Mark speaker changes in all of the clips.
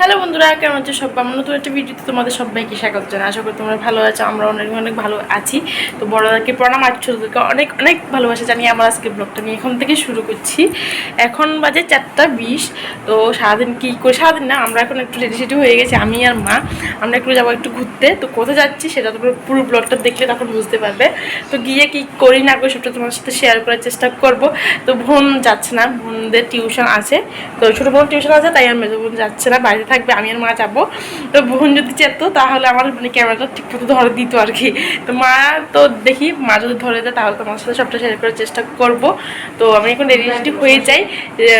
Speaker 1: Hello বন্ধুরা, কেমন আছো সব আমার নতুন একটা ভিডিওতে তোমাদের সবাইকে স্বাগত জানাই। আশা করি তোমরা ভালো আছো, আমরা অনেক অনেক ভালো আছি। তো বড়দেরকে প্রণাম আর ছোটোদেরকে অনেক অনেক ভালোবাসা জানিয়ে আমরা আজকে ব্লগটা নিয়ে এখন থেকে শুরু করছি। এখন বাজে চারটা বিশ, তো সারাদিন কী করে সারাদিন না, আমরা এখন একটু রেডি সেডি হয়ে গেছি, আমি আর মা। আমরা একটু যাব একটু ঘুরতে। তো কোথায় যাচ্ছি সেটা তোমরা পুরো ব্লগটা দেখলে তখন বুঝতে পারবে। তো গিয়ে কি করি না করি সবটা তোমার সাথে শেয়ার করার চেষ্টা করব। তো বোন যাচ্ছে না, বোনদের টিউশন আছে। তো ছোটো বোন টিউশন আছে, তাই আর মেজো বোন যাচ্ছে না বাড়িতে থাকবে, আমি আর মা যাব। তো বোন যদি যেত, তাহলে আমার মানে ক্যামেরাটা ঠিক মতো ধরে দিত আর কি। তো মা তো দেখি, মা যদি ধরে দেয়, তাহলে তোমার সাথে সবটা শেয়ার করার চেষ্টা করব। তো আমি এখন রেডি রেডি হয়ে যাই।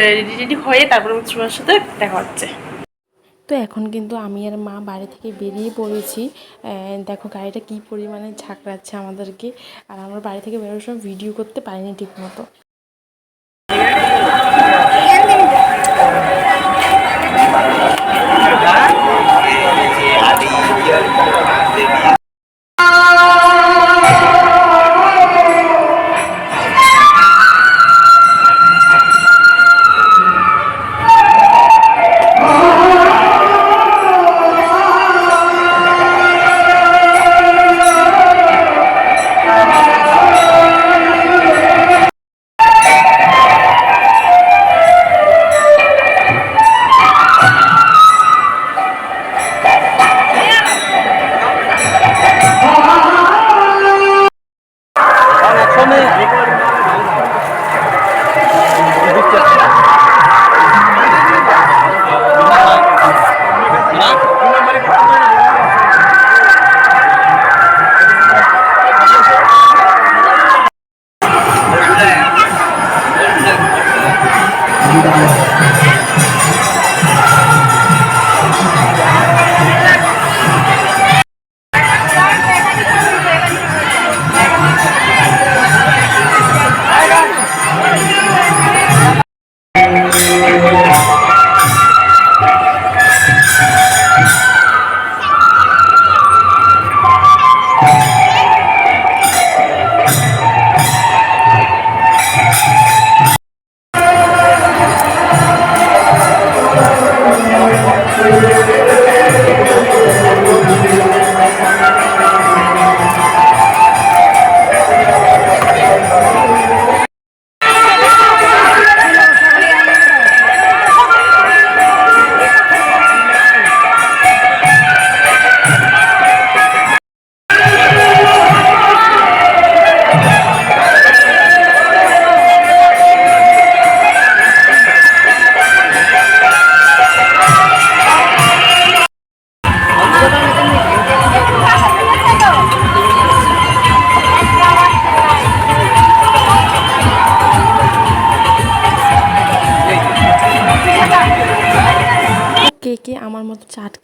Speaker 1: রেডি রেডি হয়ে তারপর তোমার সাথে দেখা হচ্ছে। তো এখন কিন্তু আমি আর মা বাড়ি থেকে বেরিয়ে পড়েছি। দেখো গাড়িটা কী পরিমাণে ঝাঁকড়াচ্ছে আমাদেরকে। আর আমরা বাড়ি থেকে বেরোর সময় ভিডিও করতে পারিনি ঠিক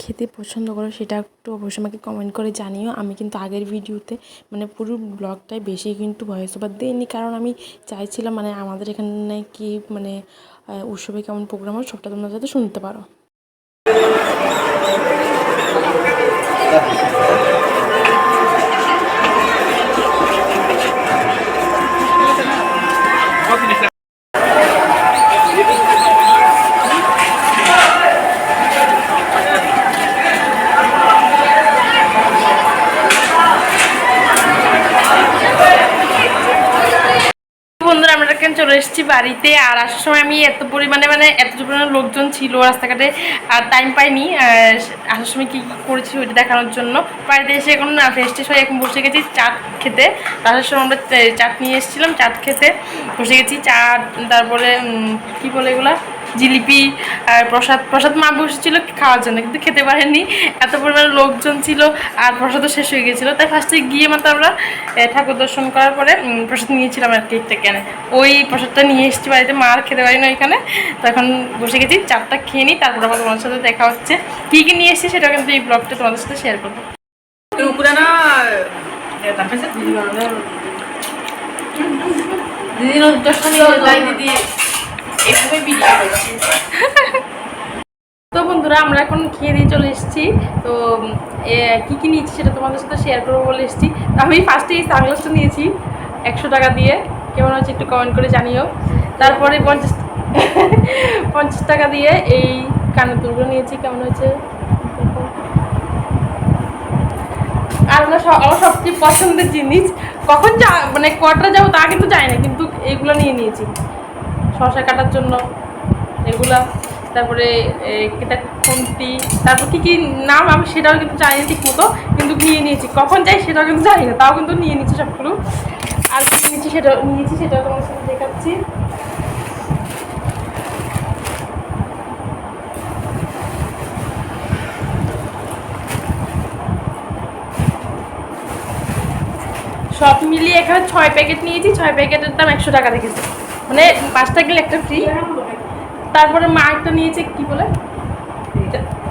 Speaker 1: খেতে পছন্দ করো, সেটা একটু অবশ্যই আমাকে কমেন্ট করে জানিও। আমি কিন্তু আগের ভিডিওতে মানে পুরো ব্লগটাই বেশি কিন্তু ভয়েস ওভার দিইনি। কারণ আমি চাইছিলাম মানে আমাদের এখানে কি মানে উৎসবে কেমন প্রোগ্রাম হয়, সবটা তোমরা যাতে শুনতে পারো বন্ধুরা আমরা এখানে চলে এসেছি বাড়িতে আর আসার সময় আমি এত পরিমাণে মানে এত পরিমাণে লোকজন ছিল রাস্তাঘাটে, আর টাইম পাইনি আসার সময় কী কী করেছি ওইটা দেখানোর জন্য। বাড়িতে এসে এখন ফ্রেশ ট্রেশ হয়ে এখন বসে গেছি চাট খেতে। আসার সময় আমরা চাট নিয়ে এসেছিলাম, চাট খেতে বসে গেছি। চাট, তারপরে কি বলে এগুলা? জিলিপি আর প্রসাদ প্রসাদ মা বসেছিল খাওয়ার জন্য কিন্তু খেতে পারেনি এত পরিমাণে লোকজন ছিল আর প্রসাদও শেষ হয়ে গেছিল তাই ফার্স্টে গিয়ে মাত্র আমরা ঠাকুর দর্শন করার পরে প্রসাদ নিয়েছিলাম আর কি একটা কেনে ওই প্রসাদটা নিয়ে এসেছি বাড়িতে মা আর খেতে পারি না ওইখানে। তো এখন বসে গেছি চারটা খেয়ে নিই তারপর আবার তোমার সাথে দেখা হচ্ছে। কী কী নিয়ে এসেছি সেটা কিন্তু এই ব্লগটা তোমাদের সাথে শেয়ার করব। দিদি দশটা দিদি। এভাবে করছি। তো বন্ধুরা, আমরা এখন খেয়ে দিয়ে চলে এসেছি। তো কি কি নিয়েছি সেটা তোমাদের সাথে শেয়ার করব বলে এসেছি। তো আমি ফার্স্টে এই সানগ্লাসটা নিয়েছি, একশো টাকা দিয়ে। কেমন হচ্ছে একটু কমেন্ট করে জানিও। তারপরে পঞ্চাশ পঞ্চাশ টাকা দিয়ে এই কানের দুলগুলো নিয়েছি। কেমন হয়েছে। আর আমার আমার সবচেয়ে পছন্দের জিনিস, কখন যা মানে কটা যাব তা কিন্তু যায় না, কিন্তু এগুলো নিয়ে নিয়েছি। শশা কাটার জন্য এগুলা, তারপরে এটা খুন্তি, তারপর কী কী নাম আমি সেটাও কিন্তু জানি ঠিক মতো কিন্তু নিয়ে নিয়েছি। কখন যাই সেটাও কিন্তু জানি না, তাও কিন্তু নিয়ে নিচ্ছি সবগুলো। আর কি নিয়েছি সেটাও নিয়েছি সেটাও তোমার সাথে দেখাচ্ছি। সব মিলিয়ে এখানে ছয় প্যাকেট নিয়েছি, ছয় প্যাকেটের দাম একশো টাকা রেখেছে। মানে পাঁচটা গেলে একটা ফ্রি তারপরে মা একটা নিয়েছে, কি বলে?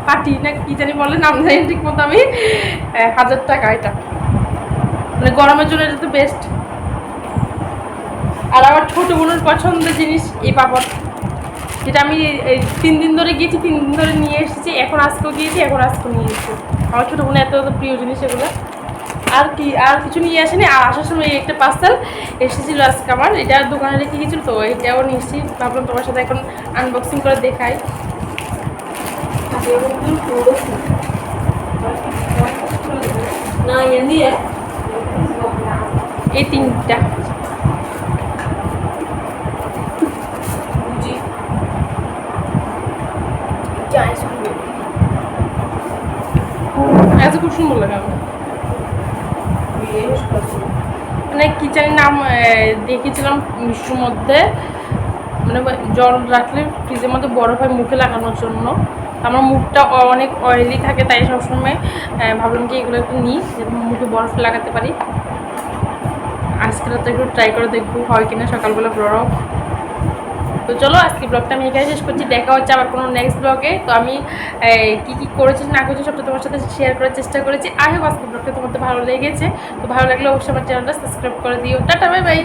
Speaker 1: পাটি না কি জানি বলে, নাম জানি ঠিক মতো আমি। হাজার টাকা এটা। মানে গরমের জন্য এটা তো বেস্ট আর আমার ছোটো বোনের পছন্দের জিনিস এই পাপড়। যেটা আমি এই তিন দিন ধরে গিয়েছি, তিন দিন ধরে নিয়ে এসেছি, এখন আজকেও গিয়েছি, এখন আজকেও নিয়ে এসেছি। আমার ছোটো বোনের এত এত প্রিয় জিনিস এগুলো। আর কি, আর কিছু নিয়ে আসেনি। আর আসার সময় একটা পার্সেল এসেছিল আজকে আমার। এটা দোকানে রেখে গেছিল তো, এটাও নিয়ে এসেছি। ভাবলাম তোমার সাথে এখন আনবক্সিং করে দেখাই। এই তিনটা। এত খুব সুন্দর লাগে আমার। মানে কিচেন নাম দেখেছিলাম মিষ্টির মধ্যে। মানে জল রাখলে ফ্রিজের মধ্যে বরফ হয় মুখে লাগানোর জন্য। আমার মুখটা অনেক অয়েলি থাকে, তাই সবসময় ভাবলাম কি এগুলো একটু নিই যাতে মুখে বরফ লাগাতে পারি। আজকে রাতে একটু ট্রাই করে দেখব হয় কিনা, সকালবেলা বরফ। তো চলো, আজকে ব্লগটা আমি এখানে শেষ করছি। দেখা হচ্ছে আবার কোনো নেক্সট ব্লগে তো আমি কী কী করেছি, না করেছি, সবটা তোমার সাথে শেয়ার করার চেষ্টা করেছি। আই হোক আজকে ব্লগটা তোমার তো ভালো লেগেছে। তো ভালো লাগলে অবশ্যই আমার চ্যানেলটা সাবস্ক্রাইব করে দিও। Tata bye bye